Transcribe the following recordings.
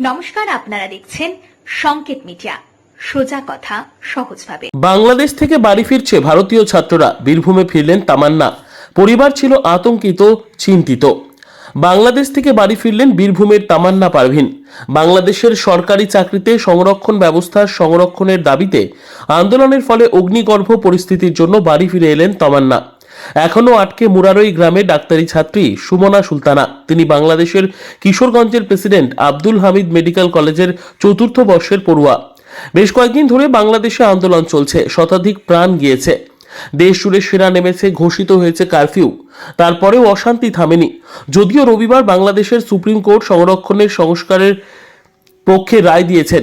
নমস্কার, আপনারা দেখছেন সংকেত মিডিয়া। সোজা কথা, সহজভাবে। বাংলাদেশ থেকে বাড়ি ফিরছে ভারতীয় ছাত্ররা। বীরভূমে ফিরলেন তামান্না। পরিবার ছিল আতঙ্কিত, চিন্তিত। বাংলাদেশ থেকে বাড়ি ফিরলেন বীরভূমের তামান্না পারভিন। বাংলাদেশের সরকারি চাকরিতে সংরক্ষণ ব্যবস্থার সংরক্ষণের দাবিতে আন্দোলনের ফলে অগ্নিগর্ভ পরিস্থিতির জন্য বাড়ি ফিরে এলেন তামান্না। এখনও আটকে মুরারই গ্রামে ডাক্তারি ছাত্রী সুমনা সুলতানা। তিনি বাংলাদেশের কিশোরগঞ্জের প্রেসিডেন্ট আব্দুল হামিদ মেডিকেল কলেজের চতুর্থ বর্ষের পড়ুয়া। বেশ কয়েকদিন ধরে বাংলাদেশে আন্দোলন চলছে, শতাধিক প্রাণ গিয়েছে। দেশ জুড়ে সেনা নেমেছে, ঘোষিত হয়েছে কারফিউ। তারপরেও অশান্তি থামেনি। যদিও রবিবার বাংলাদেশের সুপ্রিম কোর্ট সংরক্ষণের সংস্কারের পক্ষে রায় দিয়েছেন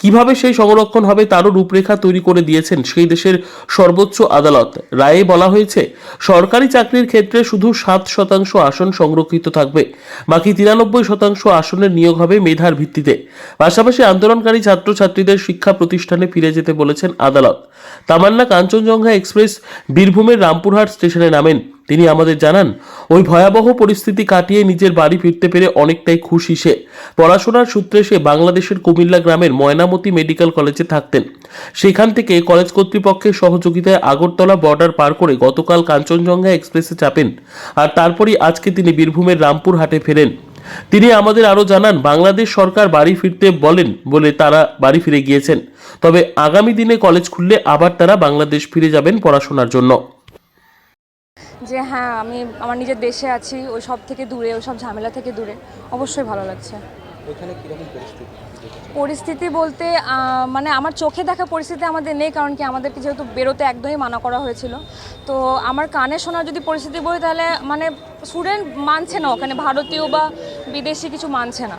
কীভাবে সেই সংরক্ষণ হবে তারও রূপরেখা তৈরি করে দিয়েছেন সেই দেশের সর্বোচ্চ আদালত। রায়ে বলা হয়েছে, সরকারি চাকরির ক্ষেত্রে শুধু সাত শতাংশ আসন সংরক্ষিত থাকবে, বাকি তিরানব্বই শতাংশ আসনের নিয়োগ হবে মেধার ভিত্তিতে। পাশাপাশি আন্দোলনকারী ছাত্রছাত্রীদের শিক্ষা প্রতিষ্ঠানে ফিরে যেতে বলেছেন আদালত। তামান্না কাঞ্চনজঙ্ঘা এক্সপ্রেস, বীরভূমের রামপুরহাট স্টেশনে নামেন। তিনি আমাদের জানান, ওই ভয়াবহ পরিস্থিতি কাটিয়ে নিজের বাড়ি ফিরতে পেরে অনেকটাই খুশি সে। পড়াশোনার সূত্রে সে বাংলাদেশের কুমিল্লা গ্রামের ময়নামতি মেডিকেল কলেজে থাকতেন। সেখান থেকে কলেজ কর্তৃপক্ষের সহযোগিতায় আগরতলা বর্ডার পার করে গতকাল কাঞ্চনজঙ্ঘা এক্সপ্রেসে চাপেন আর তারপরই আজকে তিনি বীরভূমের রামপুরহাটে ফেরেন। তিনি আমাদের আরও জানান, বাংলাদেশ সরকার বাড়ি ফিরতে বলেন বলে তারা বাড়ি ফিরে গিয়েছেন। তবে আগামী দিনে কলেজ খুললে আবার তারা বাংলাদেশ ফিরে যাবেন পড়াশোনার জন্য। যে হ্যাঁ আমি আমার নিজের দেশে আছি ওই সব থেকে দূরে ওই সব ঝামেলা থেকে দূরে। অবশ্যই ভালো লাগছে। কীরকম পরিস্থিতি পরিস্থিতি বলতে মানে আমার চোখে দেখা পরিস্থিতি আমাদের নেই কারণ কি আমাদেরকে যেহেতু বেরোতে একদমই মানা করা হয়েছিল। তো আমার কানে শোনার যদি পরিস্থিতি বলি তাহলে মানে স্টুডেন্ট মানছে না ওখানে ভারতীয় বা বিদেশি কিছু মানছে না।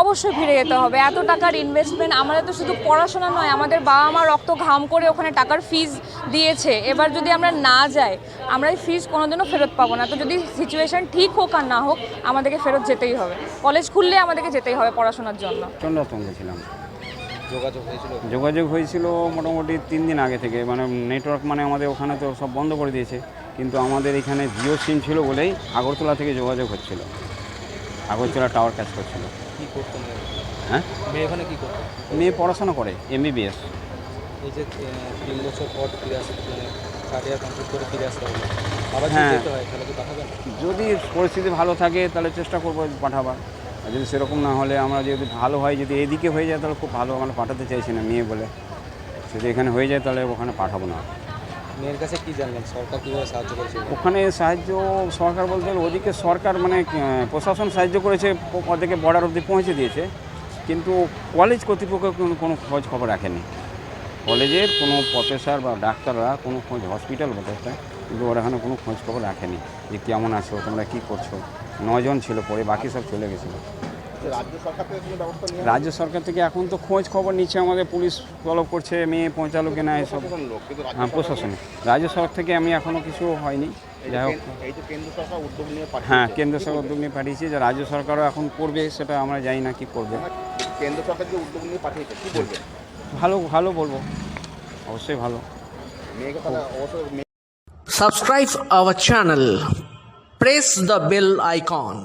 অবশ্যই ফিরে যেতে হবে। এত টাকার ইনভেস্টমেন্ট আমাদের তো শুধু পড়াশোনা নয় আমাদের বাবা মা রক্ত ঘাম করে ওখানে টাকার ফিজ দিয়েছে। এবার যদি আমরা না যাই আমরা এই ফিজ কোনোদিনও ফেরত পাবো না। তো যদি সিচুয়েশন ঠিক হোক আর না হোক আমাদেরকে ফেরত যেতেই হবে। কলেজ খুললে আমাদেরকে যেতেই হবে পড়াশোনার জন্য। চন্দ্রতঙ্গে ছিলাম যোগাযোগ হয়েছিল? যোগাযোগ হয়েছিল মোটামুটি তিন দিন আগে থেকে। মানে নেটওয়ার্ক মানে আমাদের ওখানে তো সব বন্ধ করে দিয়েছে। কিন্তু আমাদের এখানে জিও সিম ছিল বলেই আগরতলা থেকে যোগাযোগ হচ্ছিল। আগরতলা টাওয়ার কাজ করছিল। কী হ্যাঁ? মেয়ে ওখানে কী মেয়ে পড়াশোনা করে এমবিবিএস এই যে তিন বছর পর ফিরে আসতে মানে কারিয়ার কমপ্লিট করে ফিরে আসতে হবে। আবার হ্যাঁ। যেতে হয় তাহলে কি পাঠাবেন যদি পরিস্থিতি ভালো থাকে তাহলে চেষ্টা করব পাঠাবার। আর যদি সেরকম না হলে আমরা যদি ভালো হয় যদি এদিকে হয়ে যায় তাহলে খুব ভালো আমরা পাঠাতে চাইছি না মেয়ে বলে। যদি এখানে হয়ে যায় তাহলে ওখানে পাঠাবো না। মেয়ের কাছে কী জানলেন? সরকার কীভাবে সাহায্য করেছে? ওখানে সাহায্য সরকার বলতে ওদিকে সরকার মানে প্রশাসন সাহায্য করেছে ওদেরকে বর্ডার অবধি পৌঁছে দিয়েছে। কিন্তু কলেজ কর্তৃপক্ষ কোনো খোঁজ খবর রাখেনি। কলেজের কোনো প্রফেসর বা ডাক্তাররা কোনো খোঁজ হসপিটাল বলতে কিন্তু ওরা এখানে কোনো খোঁজ খবর রাখেনি যে কেমন আছো তোমরা কী করছ? নজন ছিল পরে, বাকি সব চলে গেছিল। রাজ্য সরকার থেকে এখন তো খোঁজ খবর নিচ্ছে আমাদের পুলিশ তলব করছে মেয়ে পৌঁছালো কিনা এসব। হ্যাঁ প্রশাসনে। রাজ্য সরকার থেকে আমি এখনও কিছু হয়নি। যাই হোক। এই যে কেন্দ্র সরকার উদ্যোগ নিয়ে পাঠিয়ে হ্যাঁ কেন্দ্র সরকার উদ্যোগ নিয়ে পাঠিয়েছে যে রাজ্য সরকারও এখন করবে সেটা আমরা জানি না কি করবে। কেন্দ্র সরকার যে উদ্যোগ নিয়ে পাঠিয়েছে কি বলবেন ভালো ভালো বলব। অবশ্যই ভালো। subscribe our channel. Press the bell icon.